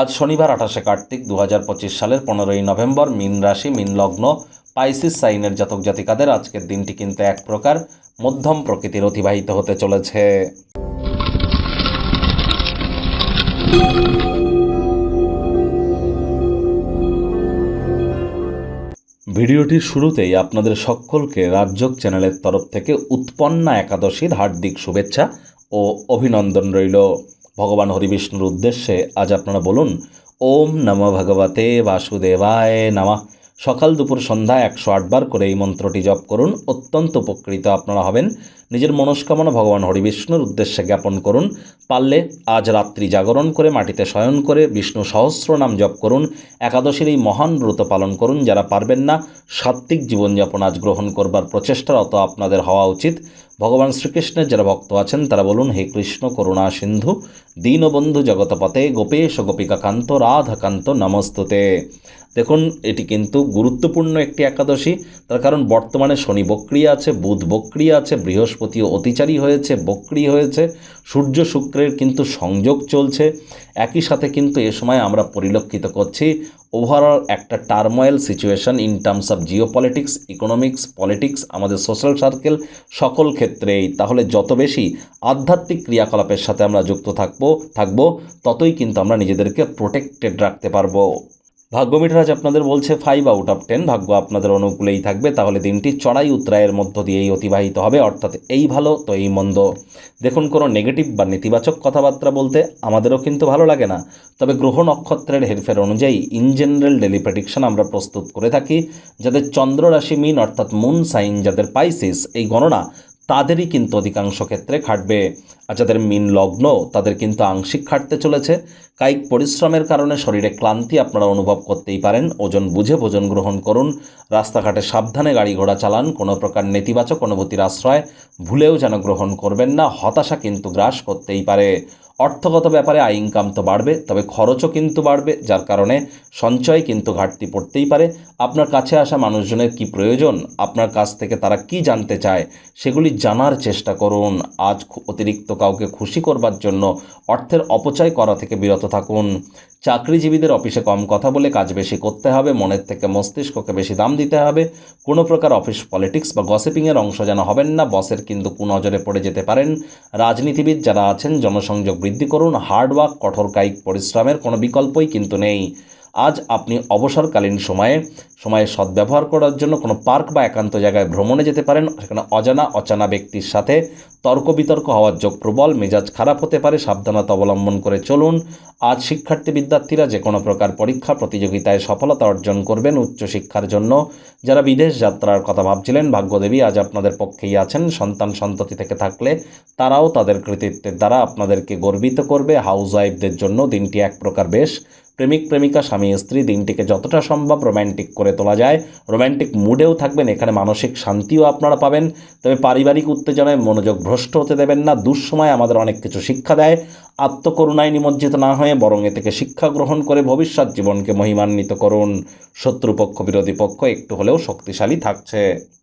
আজ শনিবার আঠাশে কার্তিক দু হাজার পঁচিশ সালের পনেরোই নভেম্বর মিন রাশি, মিন লগ্ন, পাইসিস সাইনের জাতক জাতিকাদের আজকের দিনটি কিন্তু এক প্রকার মধ্যম প্রকৃতির অতিবাহিত হতে চলেছে। ভিডিওটির শুরুতেই আপনাদের সকলকে রাজ্যক চ্যানেলের তরফ থেকে উৎপন্না একাদশীর হার্দিক শুভেচ্ছা ও অভিনন্দন রইল। ভগবান হরিবিষ্ণুর উদ্দেশ্যে আজ আপনারা বলুন ওম নম ভগবতে বাসুদেবায় নামা। সকাল দুপুর সন্ধ্যা একশো আটবার করে এই মন্ত্রটি জপ করুন। অত্যন্ত উপকৃত আপনারা হবেন। নিজের মনস্কামনা ভগবান হরিবিষ্ণুর উদ্দেশ্যে জ্ঞাপন করুন। পারলে আজ রাত্রি জাগরণ করে, মাটিতে শয়ন করে, বিষ্ণু সহস্র নাম জপ করুন। একাদশীর এই মহান ব্রত পালন করুন। যারা পারবেন না, সাত্ত্বিক জীবনযাপন আজ গ্রহণ করবার প্রচেষ্টারত আপনাদের হওয়া উচিত। ভগবান শ্রীকৃষ্ণের যারা ভক্ত আছেন, তারা বলুন, হে কৃষ্ণ, করুণা সিন্ধু, দীনবন্ধু জগতপতে গোপেশ গোপিকাকান্ত, রাধাকান্ত নমস্তুতে। দেখুন, এটি কিন্তু গুরুত্বপূর্ণ একটি একাদশী। তার কারণ, বর্তমানে শনি বক্রিয়া আছে, বুধ বক্রিয়া আছে বৃহস্পতিও অতিচারী হয়েছে, বক্রি হয়েছে। সূর্য শুক্রের কিন্তু সংযোগ চলছে। একই সাথে কিন্তু এ সময় আমরা পরিলক্ষিত করছি ওভারঅল একটা turmoil situation in terms of geo politics economics politics আমাদের সোশ্যাল সার্কেল সকল ক্ষেত্রেই। তাহলে যত বেশি আধ্যাত্মিক ক্রিয়াকলাপের সাথে আমরা যুক্ত থাকব থাকব, ততই কিন্তু আমরা নিজেদেরকে প্রোটেক্টেড রাখতে পারব। ভাগ্য মিটার আজ আপনাদের বলছে ফাইভ আউট অফ টেন ভাগ্য আপনাদের অনুকূলেই থাকবে। তাহলে দিনটি চড়াই উত্তরায়ের মধ্য দিয়েই অতিবাহিত হবে। অর্থাৎ এই ভালো, তো এই মন্দ। দেখুন, কোনো নেগেটিভ বা নেতিবাচক কথাবার্তা বলতে আমাদেরও কিন্তু ভালো লাগে না। তবে গ্রহ নক্ষত্রের হেরফের অনুযায়ী ইন জেনারেল ডেলি প্রেডিকশন আমরা প্রস্তুত করে থাকি, যাদের চন্দ্র রাশি মিন অর্থাৎ মুন সাইন যাদের পাইসিস এই গণনা তাদেরই কিন্তু অধিকাংশ ক্ষেত্রে খাটবে। আর যাদের মিন লগ্ন, তাদের কিন্তু আংশিক খাটতে চলেছে। কায়িক পরিশ্রমের কারণে শরীরে ক্লান্তি আপনারা অনুভব করতেই পারেন। ওজন বুঝে ভোজন গ্রহণ করুন। রাস্তাঘাটে সাবধানে গাড়ি ঘোড়া চালান। কোনো প্রকার নেতিবাচক অনুভূতির আশ্রয় ভুলেও যেন গ্রহণ করবেন না। হতাশা কিন্তু গ্রাস করতেই পারে। অর্থগত ব্যাপারে আয় ইনকাম তো বাড়বে, তবে খরচও কিন্তু বাড়বে, যার কারণে সঞ্চয় কিন্তু ঘাটতি পড়তেই পারে। আপনার কাছে আসা মানুষজনের কি প্রয়োজন? আপনার কাছ থেকে তারা কি জানতে চায়? সেগুলি জানার চেষ্টা করুন। আজ অতিরিক্ত কাউকে খুশি করবার জন্য অর্থের অপচয় করা থেকে বিরত থাকুন। চাকরিজীবীদের অফিসে কম কথা বলে কাজ বেশি করতে হবে, মনের থেকে মস্তিষ্ককে বেশি দাম দিতে হবে। কোনো প্রকার অফিস পলিটিক্স বা গসিপিংয়ের অংশ যেন হবেন না, বসের কিন্তু কুনজরে পড়ে যেতে পারেন। রাজনীতিবিদ যারা আছেন, জনসংযোগ বৃদ্ধি করুন। হার্ডওয়ার্ক কঠোর কায়িক পরিশ্রমের কোনো বিকল্পই কিন্তু নেই। আজ আপনি অবসরকালীন সময়ে সময়ে সদ্ব্যবহার করার জন্য কোনো পার্ক বা একান্ত জায়গায় ভ্রমণে যেতে পারেন। সেখানে অজানা, অচানা ব্যক্তির সাথে তর্ক বিতর্ক হওয়ার যোগ প্রবল, মেজাজ খারাপ হতে পারে, সাবধানতা অবলম্বন করে চলুন। আজ শিক্ষার্থী বিদ্যার্থীরা যে কোনো প্রকার পরীক্ষা, প্রতিযোগিতায় সফলতা অর্জন করবেন উচ্চশিক্ষার জন্য। যারা বিদেশ যাত্রার কথা ভাবছিলেন, ভাগ্যদেবী আজ আপনাদের পক্ষেই আছেন। সন্তান সন্ততি থেকে থাকলে তারাও তাদের কৃতিত্বের দ্বারা আপনাদেরকে গর্বিত করবে। হাউস ওয়াইফদের জন্য দিনটি এক প্রকার বেশ প্রেমিক, প্রেমিকা, স্বামী, স্ত্রী, দিনটিকে যতটা সম্ভব রোম্যান্টিক করে তোলা যায়। রোম্যান্টিক মুডেও থাকবেন, এখানে মানসিক শান্তিও আপনারা পাবেন। তবে পারিবারিক উত্তেজনায় মনোযোগ ভ্রষ্ট হতে দেবেন না, দুঃসময় আমাদের অনেক কিছু শিক্ষা দেয়। আত্মকরুণায় নিমজ্জিত না হয়ে বরং এ থেকে শিক্ষা গ্রহণ করে ভবিষ্যৎ জীবনকে মহিমান্বিত করুন। শত্রুপক্ষ, বিরোধী পক্ষ একটু হলেও শক্তিশালী থাকছে।